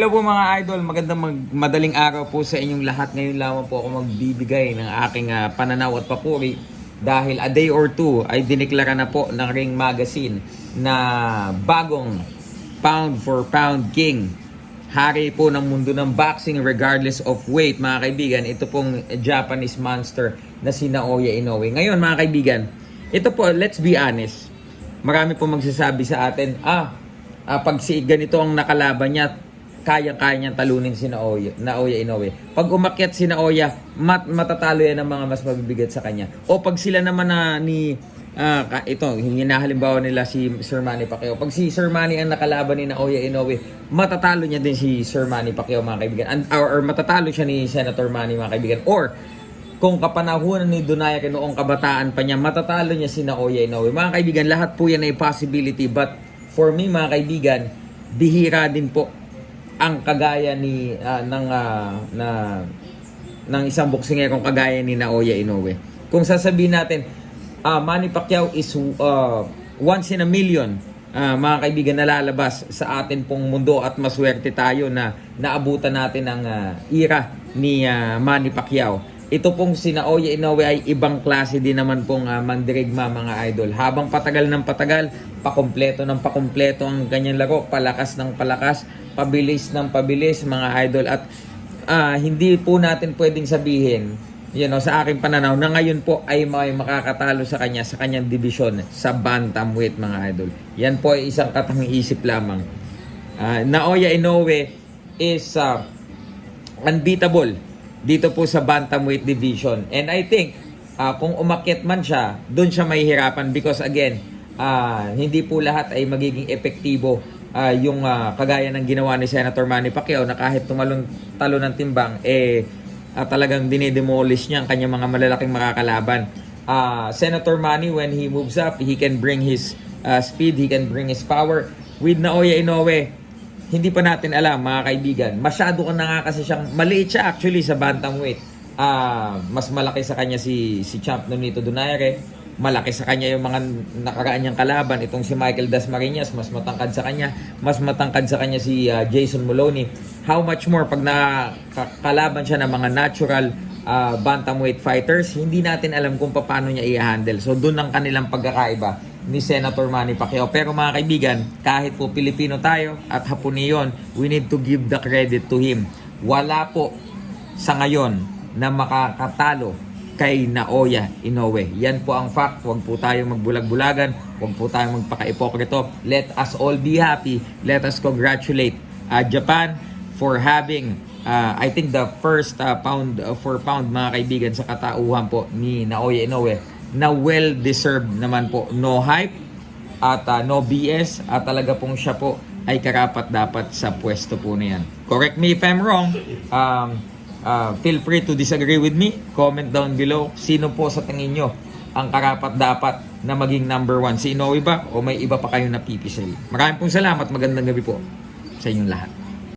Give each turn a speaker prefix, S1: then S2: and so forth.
S1: Hello po mga idol, magandang mag madaling araw po sa inyong lahat. Ngayon lamang po ako magbibigay ng aking ah, pananaw at papuri dahil a day or two ay diniklara na po ng Ring Magazine na bagong pound for pound king. Hari po ng mundo ng boxing regardless of weight mga kaibigan. Ito pong Japanese monster na si Naoya Inoue. Ngayon mga kaibigan, ito po, let's be honest. Marami po magsasabi sa atin, ah, ah, pag si ganito ang nakalaban niya, kaya-kaya niyang talunin si Naoya, Naoya Inoue. Pag umakyat si Naoya, mat, matatalo yan ng mga mas mabibigat sa kanya. O pag sila naman na ni ka- ito, hinahalimbawa nila si Sir Manny Pacquiao. Pag si Sir Manny ang nakalaban ni Naoya Inoue, matatalo niya din si Sir Manny Pacquiao mga kaibigan. And, or, or matatalo siya ni Senator Manny mga kaibigan. Or kung kapanahunan ni Dunayak noong kabataan pa niya, matatalo niya si Naoya Inoue. Mga kaibigan, lahat po yan ay possibility. But for me mga kaibigan, bihira din po ang kagaya ni ah, ng ah, na ng isang boksingerong kagaya ni Naoya Inoue. Kung sasabihin natin, ah Manny Pacquiao is ah, once in a million ah, mga kaibigan nalalabas sa atin pong mundo at maswerte tayo na naabutan natin ang ah, era ni ah, Manny Pacquiao. Ito pong si Naoya Inoue ay ibang klase din naman pong ah, mandirigma mga idol. Habang patagal ng patagal, pakumpleto ng pakumpleto ang kanyang laro, palakas ng palakas, pabilis ng pabilis mga idol at ah, hindi po natin pwedeng sabihin you know, sa aking pananaw na ngayon po ay may makakatalo sa kanya sa kanyang division sa bantamweight mga idol. Yan po ay isang katang isip lamang. Ah, Naoya Inoue is ah, unbeatable dito po sa bantamweight division. And I think ah, kung umakyat man siya, doon siya mahihirapan because again, ah, hindi po lahat ay magiging epektibo ah, yung ah, kagaya ng ginawa ni Senator Manny Pacquiao na kahit tumalon talo ng timbang eh ah, talagang dinidemolish niya ang kanyang mga malalaking makakalaban. Ah, Senator Manny when he moves up, he can bring his ah, speed, he can bring his power. With Naoya Inoue, hindi pa natin alam mga kaibigan. Masyado ka na nga kasi siyang maliit siya actually sa bantamweight. Ah, mas malaki sa kanya si si Champ Nonito Donaire. Malaki sa kanya yung mga nakaraan niyang kalaban. Itong si Michael Dasmariñas, mas matangkad sa kanya. Mas matangkad sa kanya si ah, Jason Moloney. How much more pag nakakalaban siya ng mga natural ah, bantamweight fighters, hindi natin alam kung paano niya i-handle. So doon ang kanilang pagkakaiba ni Senator Manny Pacquiao. Pero mga kaibigan, kahit po Pilipino tayo at Haponiyon, we need to give the credit to him. Wala po sa ngayon na makakatalo kay Naoya Inoue. Yan po ang fact. Huwag po tayo magbulag-bulagan. Huwag po tayo magpaka-ipokrito. Let us all be happy. Let us congratulate uh, Japan for having uh, I think the first uh, pound uh, for pound mga kaibigan sa katauhan po ni Naoya Inoue na well-deserved naman po. No hype at uh, no BS at talaga pong siya po ay karapat dapat sa pwesto po na yan. Correct me if I'm wrong. Um, uh, feel free to disagree with me. Comment down below. Sino po sa tingin nyo ang karapat dapat na maging number one? Si Inoue ba o may iba pa kayong napipisil? Maraming pong salamat. Magandang gabi po sa inyong lahat.